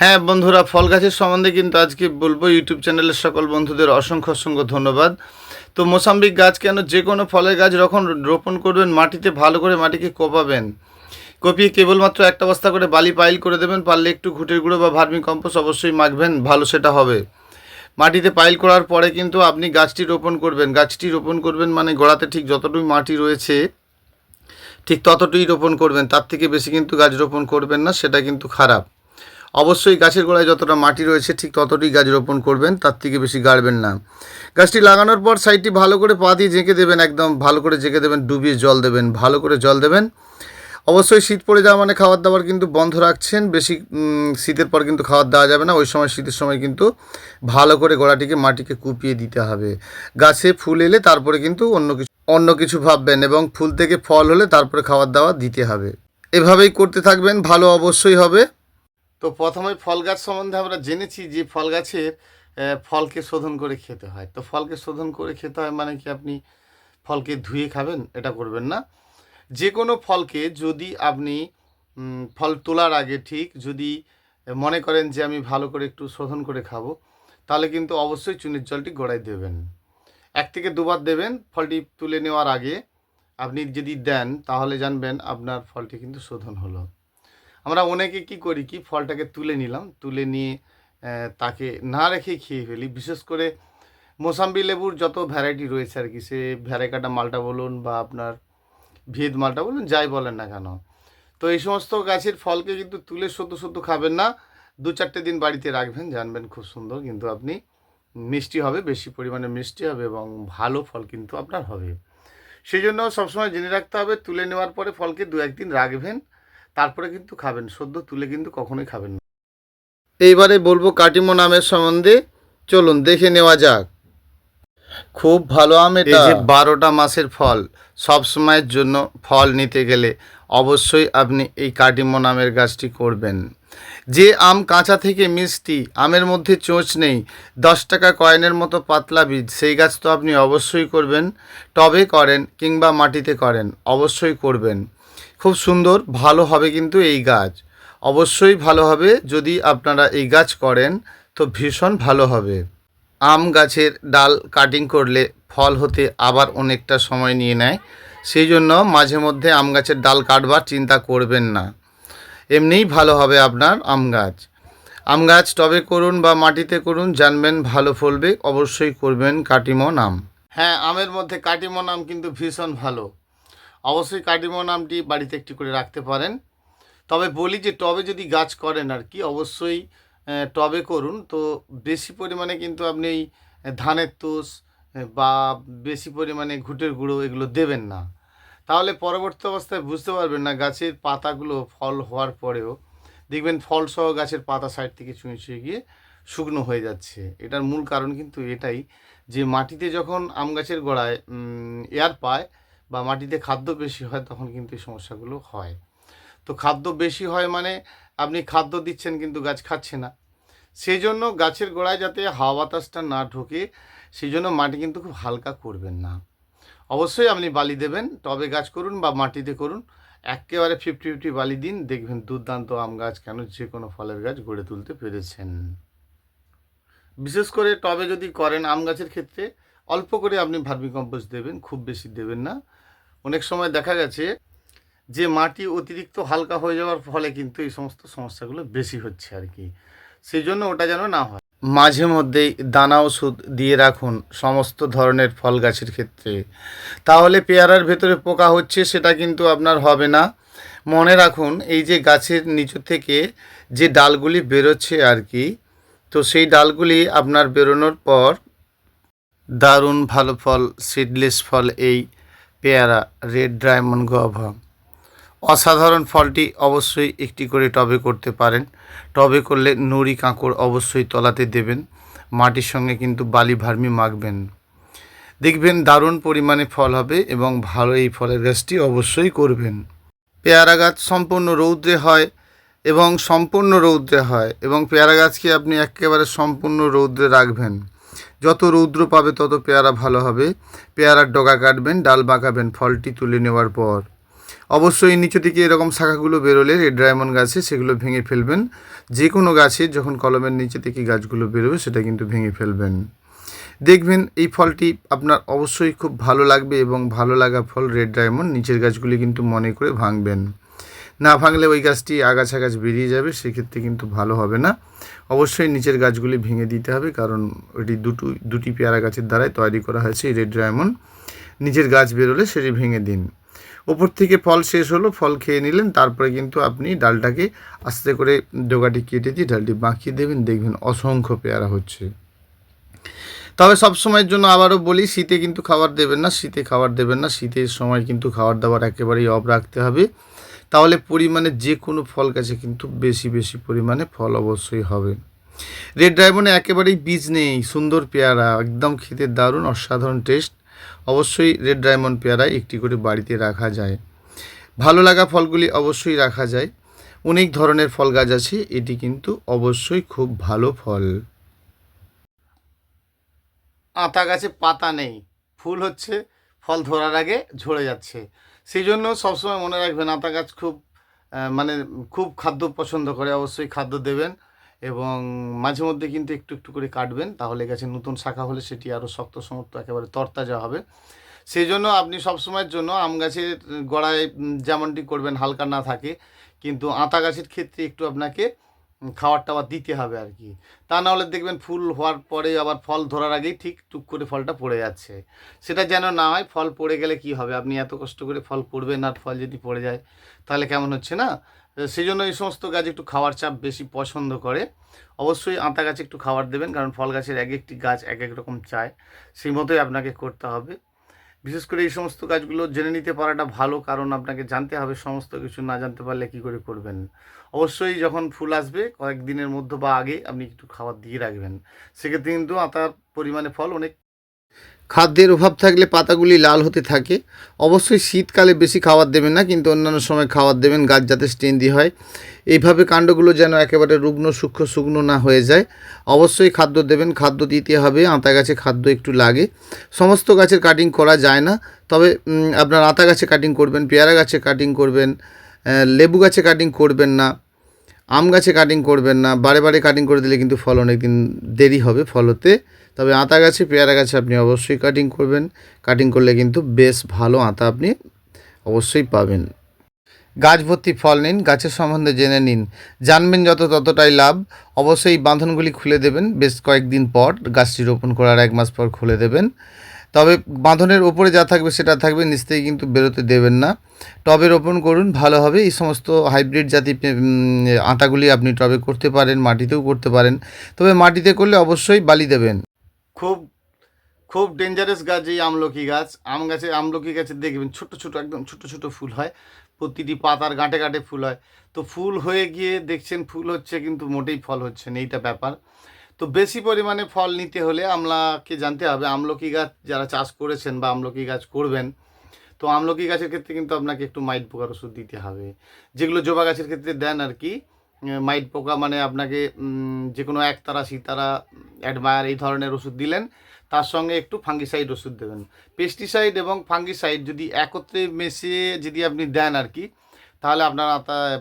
হ্যাঁ বন্ধুরা, ফল গাছের সম্বন্ধে কিন্তু আজকে বলব। ইউটিউব চ্যানেলের সকল বন্ধুদের অসংখ্য অসংখ্য ধন্যবাদ। তো মোসাম্বিক গাছ কেন যে কোনো ফলের গাছ যখন রোপণ করবেন, মাটিতে ভালো করে মাটিকে কোপাবেন। কপিয়ে কেবলমাত্র একটা বস্তা করে বালি পাইল করে দেবেন, পারলে একটু ঘুটের গুঁড়ো বা ভার্মি কম্পোস্ট অবশ্যই মাখবেন, ভালো সেটা হবে। মাটিতে পাইল করার পরে কিন্তু আপনি গাছটি রোপণ করবেন। গাছটি রোপণ করবেন মানে গোড়াতে ঠিক যতটুকু মাটি রয়েছে, ঠিক ততটুকুই রোপণ করবেন। তার থেকে বেশি কিন্তু গাছ রোপণ করবেন না, সেটা কিন্তু খারাপ। অবশ্যই গাছের গোড়ায় যতটা মাটি রয়েছে ঠিক ততটাই গাছ রোপণ করবেন, তার থেকে বেশি গাড়বেন না। গাছটি লাগানোর পর সাইডটি ভালো করে পা দিয়ে জেঁকে দেবেন, একদম ভালো করে জেঁকে দেবেন, ডুবিয়ে জল দেবেন, ভালো করে জল দেবেন। অবশ্যই শীত পড়ে যাওয়া মানে খাবার দাবার কিন্তু বন্ধ রাখছেন, বেশি শীতের পর কিন্তু খাবার দেওয়া যাবে না, ওই সময় শীতের সময় কিন্তু ভালো করে গোড়াটিকে, মাটিকে কুপিয়ে দিতে হবে। গাছে ফুল এলে তারপরে কিন্তু অন্য কিছু অন্য কিছু ভাববেন এবং ফুল থেকে ফল হলে তারপরে খাবার দাবার দিতে হবে। এভাবেই করতে থাকবেন, ভালো অবশ্যই হবে। তো প্রথমে ফল গাছ সম্বন্ধে আমরা জেনেছি যে ফল গাছের ফলকে শোধন করে খেতে হয়। তো ফলকে শোধন করে খেতে হয় মানে কি আপনি ফলকে ধুয়ে খাবেন? এটা করবেন না। যে কোনো ফলকে যদি আপনি ফল তোলার আগে ঠিক যদি মনে করেন যে আমি ভালো করে একটু শোধন করে খাব, তাহলে কিন্তু অবশ্যই চুনের জলটি গোড়ায় দেবেন। এক থেকে দুবার দেবেন, ফলটি তুলে নেওয়ার আগে আপনি যদি দেন, তাহলে জানবেন আপনার ফলটি কিন্তু শোধন হলো। আমরা অনেকে কি করি কি, ফলটাকে তুলে নিলাম, তুলে নিয়ে তাকে না রেখে খেয়ে ফেলি। বিশেষ করে মোসাম্বি লেবুর যত ভ্যারাইটি রয়েছে আর কি, সে ভ্যারাইকাটা মালটা বলুন বা আপনার ভিদ মালটা বলুন, যাই বলেন না কেন। তো এই সমস্ত গাছের ফলকে কিন্তু তুলে শুধু শুধু খাবেন না, দু চারটে দিন বাড়িতে রাখবেন, জানবেন খুব সুন্দর, কিন্তু আপনি মিষ্টি হবে, বেশি পরিমাণে মিষ্টি হবে এবং ভালো ফল কিন্তু আপনার হবে। সেই জন্য সবসময় জেনে রাখতে হবে, তুলে নেওয়ার পরে ফলকে দু একদিন রাখবেন তারপরে কিন্তু খাবেন সদ্য তুলে কিন্তু কখনোই খাবেন না। এইবারে বলব কাটিমো নামের সম্বন্ধে চলুন দেখে নেওয়া যাক। খুব ভালো আম এটা। যে বারোটা মাসের ফল সব সময়ের জন্য ফল নিতে গেলে অবশ্যই আপনি এই কাটিমো নামের গাছটি করবেন। যে আম কাঁচা থেকে মিষ্টি আমের মধ্যে চোঁচ নেই দশ টাকা কয়েনের মতো পাতলা বীজ সেই গাছ তো আপনি অবশ্যই করবেন টবে করেন কিংবা মাটিতে করেন অবশ্যই করবেন। খুব সুন্দর, ভালো হবে কিন্তু এই গাছ। অবশ্যই ভালো হবে যদি আপনারা এই গাছ করেন, তো ভীষণ ভালো হবে। আম গাছের ডাল কাটিং করলে ফল হতে আবার অনেকটা সময় নিয়ে নেয়। সেই জন্য মাঝে মধ্যে আম গাছের ডাল কাটবার চিন্তা করবেন না। এমনিই ভালো হবে আপনার আম গাছ। আম গাছ টবে করুন বা মাটিতে করুন, জানবেন ভালো ফলবে, অবশ্যই করবেন কাটিমো নাম হ্যাঁ আমের মধ্যে কাটিমো আম কিন্তু ভীষণ ভালো। অবশ্যই কাটিমো নামটি বাড়িতে একটি করে রাখতে পারেন। তবে বলি যে টবে যদি গাছ করেন আর কি, অবশ্যই টবে করুন। তো বেশি পরিমাণে কিন্তু আপনি এই ধানের তোষ বা বেশি পরিমাণে ঘুটের গুঁড়ো এগুলো দেবেন না। তাহলে পরবর্তী অবস্থায় বুঝতে পারবেন না গাছের পাতাগুলো ফল হওয়ার পরেও। দেখবেন ফল সহ গাছের পাতা সাইড থেকে চুঁয়ে চুঁয়ে গিয়ে শুকনো হয়ে যাচ্ছে। এটার মূল কারণ কিন্তু এটাই যে মাটিতে যখন আম গাছের গোড়ায় এয়ার পায় বা মাটিতে খাদ্য বেশি হয়, তখন কিন্তু এই সমস্যাগুলো হয়। তো খাদ্য বেশি হয় মানে আপনি খাদ্য দিচ্ছেন কিন্তু গাছ খাচ্ছে না। সেই জন্য গাছের গোড়ায় যাতে হাওয়া বাতাসটা না ঢোকে সেই জন্য মাটি কিন্তু খুব হালকা করবেন না। অবশ্যই আপনি বালি দেবেন, টবে গাছ করুন বা মাটিতে করুন, একেবারে ফিফটি ফিফটি বালি দিন, দেখবেন দুর্দান্ত আম গাছ কেন যে কোনো ফলের গাছ গড়ে তুলতে পেরেছেন। বিশেষ করে টবে যদি করেন আম গাছের ক্ষেত্রে, অল্প করে আপনি ভার্মি কম্পোস্ট দেবেন, খুব বেশি দেবেন না। অনেক সময় দেখা গেছে যে মাটি অতিরিক্ত হালকা হয়ে যাওয়ার ফলে কিন্তু এই সমস্ত সমস্যাগুলো বেশি হচ্ছে আর কি। সেই জন্য ওটা যেন না হয়। মাঝে মধ্যেই দানা ওষুধ দিয়ে রাখুন সমস্ত ধরনের ফল গাছের ক্ষেত্রে। তাহলে পেয়ারার ভেতরে পোকা হচ্ছে সেটা কিন্তু আপনার হবে না। মনে রাখুন, এই যে গাছের নিচু থেকে যে ডালগুলি বেরোচ্ছে আর কি, তো সেই ডালগুলি আপনার বেরোনোর পর দারুণ ভালো ফল সিডলেস ফল এই পেয়ারা, রেড ডায়মন্ড গোয়াভা অসাধারণ ফলটি অবশ্যই একটি করে টবে করতে পারেন। টবে করলে নুড়ি কাঁকড় অবশ্যই তলাতে দেবেন। মাটির সঙ্গে কিন্তু বালি ভার্মি মাখবেন। দেখবেন দারুণ পরিমাণে ফল হবে এবং ভালো এই ফলের গাছটি অবশ্যই করবেন। পেয়ারা গাছ সম্পূর্ণ রৌদ্রে হয় এবং সম্পূর্ণ রৌদ্রে হয় এবং পেয়ারা গাছকে আপনি একেবারে সম্পূর্ণ রৌদ্রে রাখবেন। যত রৌদ্র পাবে তত পেয়ারা ভালো হবে। পেয়ারার ডগা কাটবেন, ডাল বাঁকাবেন ফলটি তুলে নেওয়ার পর। অবশ্যই নিচে থেকে এরকম শাখাগুলো বেরোলে রেড ডায়মন্ড গাছে সেগুলো ভেঙে ফেলবেন। যে কোনো গাছে যখন কলমের নিচে থেকে গাছগুলো বেরোবে সেটা কিন্তু ভেঙে ফেলবেন। দেখবেন এই ফলটি আপনার অবশ্যই খুব ভালো লাগবে এবং ভালো লাগা ফল রেড ডায়মন্ড নিচের গাছগুলি কিন্তু মনে করে ভাঙবেন। না ভাঙলে ওই গাছটি আগাছা গাছ বেরিয়ে যাবে, সেক্ষেত্রে কিন্তু ভালো হবে না। অবশ্যই নিচের গাছগুলি ভেঙে দিতে হবে, কারণ ওটি দুটো, দুটি পেয়ারা গাছের দ্বারাই তৈরি করা হয়েছে রেড ডায়মন্ড। নিচের গাছ বেরোলে সেটি ভেঙে দিন। ওপর থেকে ফল শেষ হলো, ফল খেয়ে নিলেন, তারপরে কিন্তু আপনি ডালটাকে আস্তে করে ডোগাটি কেটে দিয়ে ডালটি বাঁকিয়ে দেবেন, দেখবেন অসংখ্য পেয়ারা হচ্ছে। তবে সব সময়ের জন্য আবারও বলি, শীতে কিন্তু খাবার দেবেন না, শীতে খাবার দেবেন না, শীতের সময় কিন্তু খাবার দাবার একেবারেই অফ রাখতে হবে। তাহলে পরিমাণে যে কোনো ফল গাছে কিন্তু বেশি বেশি পরিমাণে ফল অবশ্যই হবে। রেড ড্রাইমনে একেবারেই বীজ নেই, সুন্দর পেয়ারা, একদম খেতে দারুণ, অসাধারণ টেস্ট অবশ্যই রেড ডায়মন্ড পেয়ারা একটি করে বাড়িতে রাখা যায়। ভালো লাগা ফলগুলি অবশ্যই রাখা যায়। অনেক ধরনের ফল গাছ আছে, এটি কিন্তু অবশ্যই খুব ভালো ফল। আতা গাছে পাতা নেই, ফুল হচ্ছে, ফল ধরার আগে ঝরে যাচ্ছে। সেই জন্য সবসময় মনে রাখবেন, আতা গাছ খুব মানে খুব খাদ্য পছন্দ করে, অবশ্যই খাদ্য দেবেন এবং মাঝে মধ্যে কিন্তু একটু একটু করে কাটবেন, তাহলে গাছে নতুন শাখা হলে সেটি আরও শক্ত সমর্থ, একেবারে তরতাজা হবে। সেই জন্য আপনি সবসময়ের জন্য আম গাছের গোড়ায় যেমনটি করবেন, হালকা না থাকে, কিন্তু আতা গাছের ক্ষেত্রে একটু আপনাকে খাবার টাবার দিতে হবে আর কি। তা নাহলে দেখবেন ফুল হওয়ার পরে আবার ফল ধরার আগেই ঠিক টুক করে ফলটা পড়ে যাচ্ছে। সেটা যেন না হয় ফল পড়ে গেলে কি হবে? আপনি এত কষ্ট করে ফল করবেন আর ফল যদি পড়ে যায়, তাহলে কেমন হচ্ছে না? সেই জন্য এই সমস্ত গাছ একটু খাওয়ার চাপ বেশি পছন্দ করে। অবশ্যই আতা গাছে একটু খাবার দেবেন, কারণ ফল গাছের এক একটি গাছ এক এক রকম চায়। সেই মতোই আপনাকে করতে হবে। বিশেষ করে এই সমস্ত কাজগুলো জেনে নিতে পারাটা ভালো, কারণ আপনাকে জানতে হবে সমস্ত কিছু, না জানতে পারলে কি করে করবেন। অবশ্যই যখন ফুল আসবে কয়েকদিনের মধ্যে বা আগে আপনি একটু খাবার দিয়ে রাখবেন। সেক্ষেত্রে কিন্তু আতার পরিমাণে ফল অনেক খাদ্যের অভাব থাকলে পাতাগুলি লাল হতে থাকে। অবশ্যই শীতকালে বেশি খাবার দেবেন না, কিন্তু অন্যান্য সময় খাবার দেবেন, গাছ যাতে স্টেন্দি হয়। এইভাবে কাণ্ডগুলো যেন একেবারে রুগ্ন, সূক্ষ্ম শুকনো না হয়ে যায়। অবশ্যই খাদ্য দেবেন, খাদ্য দিতে হবে, আতা গাছে খাদ্য একটু লাগে। সমস্ত গাছের কাটিং করা যায় না, তবে আপনার আতা গাছে কাটিং করবেন, পেয়ারা গাছে কাটিং করবেন লেবু গাছে কাটিং করবেন না। আম গাছে কাটিং করবেন না, বারে বারে কাটিং করে দিলে কিন্তু ফল অনেক দিন দেরি হবে ফলতে। তবে আতা গাছে, পেয়ারা গাছে আপনি অবশ্যই কাটিং করবেন। কাটিং করলে কিন্তু বেশ ভালো আতা আপনি অবশ্যই পাবেন। গাছ ভর্তি ফল নিন, গাছের সম্বন্ধে জেনে নিন। জানবেন যত ততটাই লাভ। অবশ্যই বাঁধনগুলি খুলে দেবেন, বেশ কয়েকদিন পর গাছটি রোপণ করার এক মাস পর খুলে দেবেন। তবে বাঁধনের ওপরে যা থাকবে সেটা থাকবে নিচ থেকে কিন্তু বেরোতে দেবেন না। টবে রোপণ করুন ভালো হবে। এই সমস্ত হাইব্রিড জাতি উম, আতাগুলি আপনি টবে করতে পারেন মাটিতেও করতে পারেন। তবে মাটিতে করলে অবশ্যই বালি দেবেন। খুব খুব ডেঞ্জারাস গাছ এই আমলকি গাছ। আম গাছে আমলকি গাছে দেখবেন ছোট ছোট একদম ছোট ছোট ফুল হয়। প্রতিটি পাতার গাঁটে গাঁটে ফুল হয়। তো ফুল হয়ে গিয়ে দেখছেন ফুল হচ্ছে কিন্তু মোটেই ফল হচ্ছে না। এইটা ব্যাপার। তো বেশি পরিমাণে ফল নিতে হলে আমলাকে জানতে হবে। আমলকি গাছ যারা চাষ করেছেন বা আমলকি গাছ করবেন, তো আমলকি গাছের ক্ষেত্রে কিন্তু আপনাকে একটু মাইট পোকার ওষুধ দিতে হবে। যেগুলো জবা গাছের ক্ষেত্রে দেন আর কি মাইট পোকা মানে আপনাকে যে কোনো একতারা, সিতারা, অ্যাডমায়ার এই ধরনের ওষুধ দিলেন, তার সঙ্গে একটু ফাঙ্গিসাইড ওষুধ দেবেন। পেস্টিসাইড এবং ফাঙ্গিসাইড যদি একত্রে মিশিয়ে যদি আপনি দেন আর কি, তাহলে আপনার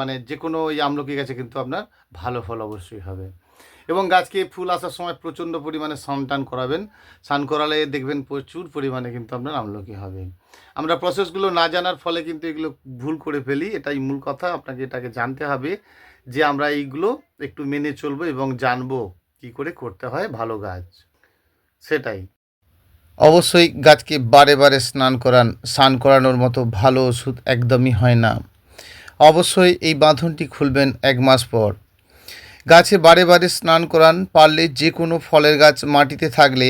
মানে যে কোনো ওই আমলকি গাছে কিন্তু আপনার ভালো ফল অবশ্যই হবে। এবং গাছকে ফুল আসার সময় প্রচণ্ড পরিমাণে স্নান টান করাবেন। স্নান করালে দেখবেন প্রচুর পরিমাণে কিন্তু আপনার আমলকি হবে। আমরা প্রসেসগুলো না জানার ফলে কিন্তু এগুলো ভুল করে ফেলি, এটাই মূল কথা। আপনাকে এটাকে জানতে হবে যে আমরা এইগুলো একটু মেনে চলবো এবং জানব কি করে করতে হয় ভালো গাছ। সেটাই। অবশ্যই গাছকে বারে বারে স্নান করান, স্নান করানোর মতো ভালো ওষুধ একদমই হয় না। অবশ্যই এই বাঁধনটি খুলবেন এক মাস পর। গাছে বারে বারে স্নান করান, পারলে যে কোনো ফলের গাছ মাটিতে থাকলে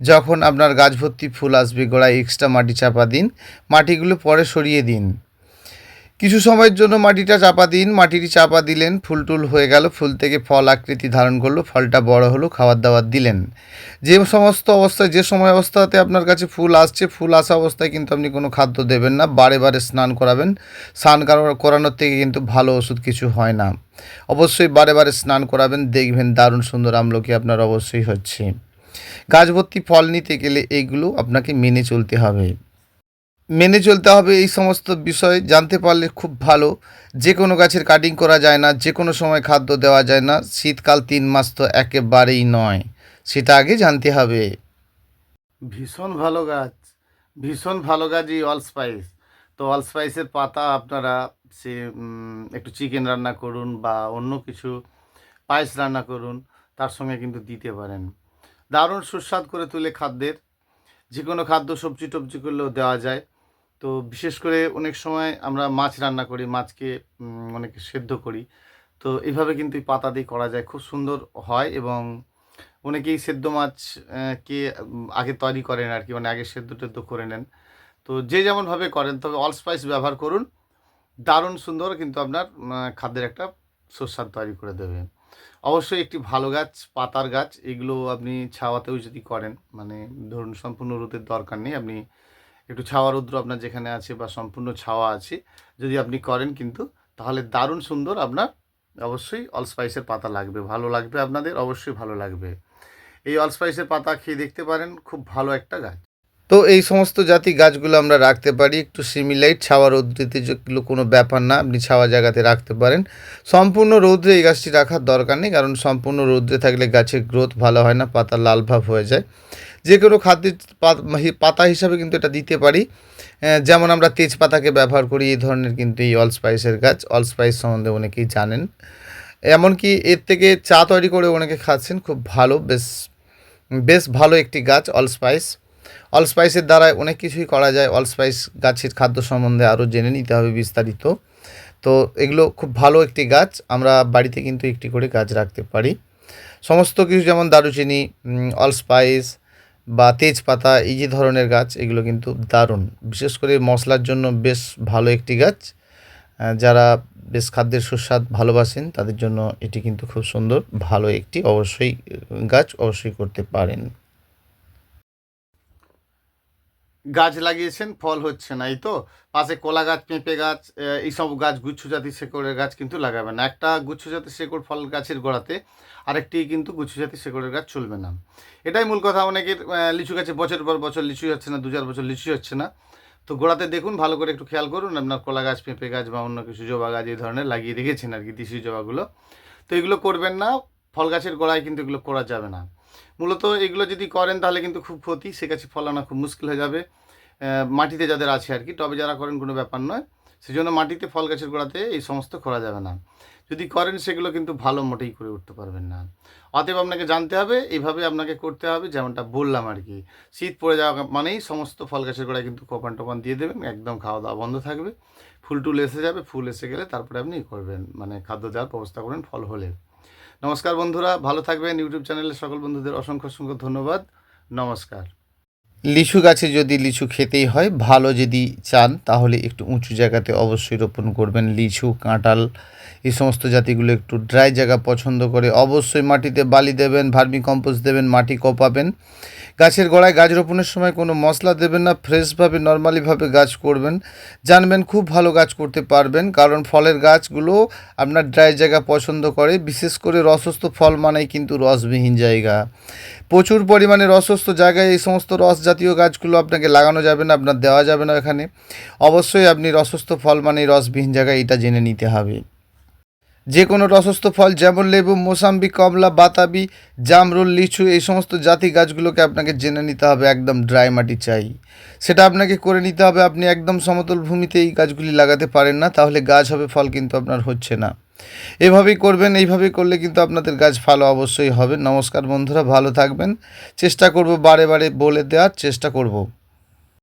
যখন আপনার গাছ ভর্তি ফুল আসবে গোড়ায় এক্সট্রা মাটি চাপা দিন, মাটিগুলো পরে সরিয়ে দিন। কিছু সময়ের জন্য মাটিটা চাপা দিন। মাটিটি চাপা দিলেন, ফুল টুল হয়ে গেল, ফুল থেকে ফল আকৃতি ধারণ করল, ফলটা বড় হলো খাবার দাবার দিলেন। যে সমস্ত অবস্থায়, যে সময় অবস্থাতে আপনার কাছে ফুল আসছে, ফুল আসা অবস্থায় কিন্তু আপনি কোনো খাদ্য দেবেন না, বারে বারে স্নান করাবেন। স্নান করানোর থেকে কিন্তু ভালো ওষুধ কিছু হয় না। অবশ্যই বারে বারে স্নান করাবেন, দেখবেন দারুণ সুন্দর আমলকি আপনার অবশ্যই হচ্ছে। গাছ ভর্তি ফল নিতে গেলে এইগুলো আপনাকে মেনে চলতে হবে। মেনে চলতে হবে এই সমস্ত বিষয়, জানতে পারলে খুব ভালো। যে কোনো গাছের কাটিং করা যায় না যে কোনো সময় খাদ্য দেওয়া যায় না, শীতকাল তিন মাস তো একেবারেই নয়, সেটা আগে জানতে হবে। ভীষণ ভালো গাছ, ভীষণ ভালো গাছ এই অল স্পাইস তো অল স্পাইসের পাতা আপনারা সে একটু চিকেন রান্না করুন বা অন্য কিছু পায়েস রান্না করুন, তার সঙ্গে কিন্তু দিতে পারেন। দারুণ সুস্বাদ করে তুলে খাদ্যের। যে কোনো খাদ্য সবজি টবজি করলেও দেওয়া যায়। তো বিশেষ করে অনেক সময় আমরা মাছ রান্না করি, মাছকে অনেক সেদ্ধ করি। তো এইভাবে কিন্তু পাতা দিয়ে করা যায়, খুব সুন্দর হয় এবং অনেকেই সেদ্ধ মাছ কে আগে তৈরি করেন আর কি মানে আগে সেদ্ধ টেদ্ধ করে নেন। তো যে যেমনভাবে করেন, তবে অল স্পাইস ব্যবহার করুন। দারুণ সুন্দর কিন্তু আপনার খাদ্যের একটা সুস্বাদ তৈরি করে দেবে। অবশ্যই একটি ভালো গাছ, পাতার গাছ, এগুলো আপনি ছাওয়াতেও যদি করেন মানে ধরুন সম্পূর্ণ রোদের দরকার নেই, আপনি একটু ছাওয়া রৌদ্র আপনার যেখানে আছে বা সম্পূর্ণ ছাওয়া আছে, যদি আপনি করেন কিন্তু, তাহলে দারুণ সুন্দর আপনার অবশ্যই অল স্পাইসের পাতা লাগবে। ভালো লাগবে আপনাদের, অবশ্যই ভালো লাগবে। এই অল স্পাইসের পাতা খেয়ে দেখতে পারেন, খুব ভালো একটা গাছ। তো এই সমস্ত জাতি গাছগুলো আমরা রাখতে পারি, একটু সিমিলাইট ছাওয়া রৌদ্রিতে যেগুলো কোনো ব্যাপার না, আপনি ছাওয়া জায়গাতে রাখতে পারেন। সম্পূর্ণ রৌদ্রে এই গাছটি রাখার দরকার নেই, কারণ সম্পূর্ণ রৌদ্রে থাকলে গাছের গ্রোথ ভালো হয় না পাতা লাল ভাব হয়ে যায়। যে কোনো খাদ্যের পাতা হিসাবে কিন্তু এটা দিতে পারি। যেমন আমরা তেজপাতাকে ব্যবহার করি, এই ধরনের কিন্তু এই অল স্পাইসের গাছ। অল স্পাইস সম্বন্ধে অনেকেই জানেন। এমনকি এর থেকে চা তৈরি করে অনেকে খাচ্ছেন, খুব ভালো, বেশ বেশ ভালো একটি গাছ অল স্পাইস অল স্পাইসের দ্বারা অনেক কিছুই করা যায়। অল স্পাইস গাছের খাদ্য সম্বন্ধে আরও জেনে নিতে হবে বিস্তারিত। তো এগুলো খুব ভালো একটি গাছ, আমরা বাড়িতে কিন্তু একটি করে গাছ রাখতে পারি। সমস্ত কিছু যেমন দারুচিনি অল স্পাইস বা তেজপাতা, এই যে ধরনের গাছ, এগুলো কিন্তু দারুণ। বিশেষ করে মশলার জন্য বেশ ভালো একটি গাছ। যারা বেশ খাদ্যের সুস্বাদ ভালোবাসেন, তাদের জন্য এটি কিন্তু খুব সুন্দর, ভালো একটি, অবশ্যই, গাছ অবশ্যই করতে পারেন। গাছ লাগিয়েছেন, ফল হচ্ছে না, এই তো? পাশে কলা গাছ, পেঁপে গাছ এইসব গাছ গুচ্ছ জাতির শেকড়ের গাছ কিন্তু লাগাবেন না। একটা গুচ্ছ জাতির শেকড় ফল গাছের গোড়াতে, আরেকটি কিন্তু গুচ্ছ জাতির শেকড়ের গাছ চলবে না। এটাই মূল কথা, অনেকের লিচু গাছে বছর পর বছর লিচু হচ্ছে না দু চার বছর লিচু হচ্ছে না। তো গোড়াতে দেখুন, ভালো করে একটু খেয়াল করুন, আপনার কলা গাছ, পেঁপে গাছ বা অন্য কিছু জবা গাছ এই ধরনের লাগিয়ে রেখেছেন আর কি, দেশি জবাগুলো। তো এগুলো করবেন না, ফল গাছের গোড়ায় কিন্তু এগুলো করা যাবে না। মূলত এগুলো যদি করেন তাহলে কিন্তু খুব ক্ষতি সে গাছে ফল আনা খুব মুশকিল হয়ে যাবে। মাটিতে যাদের আছে আর কি, টবে যারা করেন কোনো ব্যাপার নয়। সেজন্য মাটিতে ফল গাছের গোড়াতে এই সমস্ত করা যাবে না। যদি করেন সেগুলো কিন্তু ভালো মোটেই করে উঠতে পারবেন না। অতএব আপনাকে জানতে হবে, এইভাবে আপনাকে করতে হবে, যেমনটা বললাম আর কি। শীত পড়ে যাওয়া মানেই সমস্ত ফল গাছের গোড়ায় কিন্তু কোপান টোপান দিয়ে দেবেন, একদম খাওয়া দাওয়া বন্ধ থাকবে। ফুল টুল এসে যাবে, ফুল এসে গেলে তারপরে আপনি করবেন মানে খাদ্য দেওয়ার ব্যবস্থা করবেন ফল হলে। নমস্কার বন্ধুরা, ভালো থাকবেন। ইউটিউব চ্যানেলের সকল বন্ধুদের অসংখ্য অসংখ্য ধন্যবাদ। নমস্কার। লিচু গাছে যদি লিচু খেতেই হয়, ভালো যদি চান, তাহলে একটু উঁচু জায়গাতে অবশ্যই রোপণ করবেন লিচু, কাঁঠাল এই সমস্ত জাতিগুলো একটু ড্রাই জায়গা পছন্দ করে, অবশ্যই মাটিতে বালি দেবেন ভার্মি কম্পোস্ট দেবেন, মাটি কোপাবেন। গাছের গোড়ায় গাছ রোপণের সময় কোনো মশলা দেবেন না, ফ্রেশভাবে, নর্মালিভাবে গাছ করবেন। জানবেন খুব ভালো গাছ করতে পারবেন, কারণ ফলের গাছগুলো আপনার ড্রাই জায়গা পছন্দ করে, বিশেষ করে রসস্থ ফল মানেই কিন্তু রসবিহীন জায়গা। প্রচুর পরিমাণে রসস্থ জায়গায় এই সমস্ত রস জাতীয় গাছগুলো আপনাকে লাগানো যাবে না, আপনার দেওয়া যাবে না এখানে। অবশ্যই আপনি রসস্থ ফল মানে রসবিহীন জায়গায় এটা জেনে নিতে হবে। যে কোনো রসস্থ ফল যেমন লেবু, মোসাম্বি, কমলা, বাতাবি, জামরুল, লিচু, এই সমস্ত জাতি গাছগুলোকে আপনাকে জেনে নিতে হবে একদম ড্রাই মাটি চাই। সেটা আপনাকে করে নিতে হবে, আপনি একদম সমতল ভূমিতে এই গাছগুলি লাগাতে পারেন না, তাহলে গাছ হবে, ফল কিন্তু আপনার হচ্ছে না। এভাবেই করবেন এইভাবেই করলে কিন্তু আপনাদের গাছ ভালো অবশ্যই হবে। নমস্কার বন্ধুরা, ভালো থাকবেন। চেষ্টা করব বারে বারে বলে দেওয়ার, চেষ্টা করব।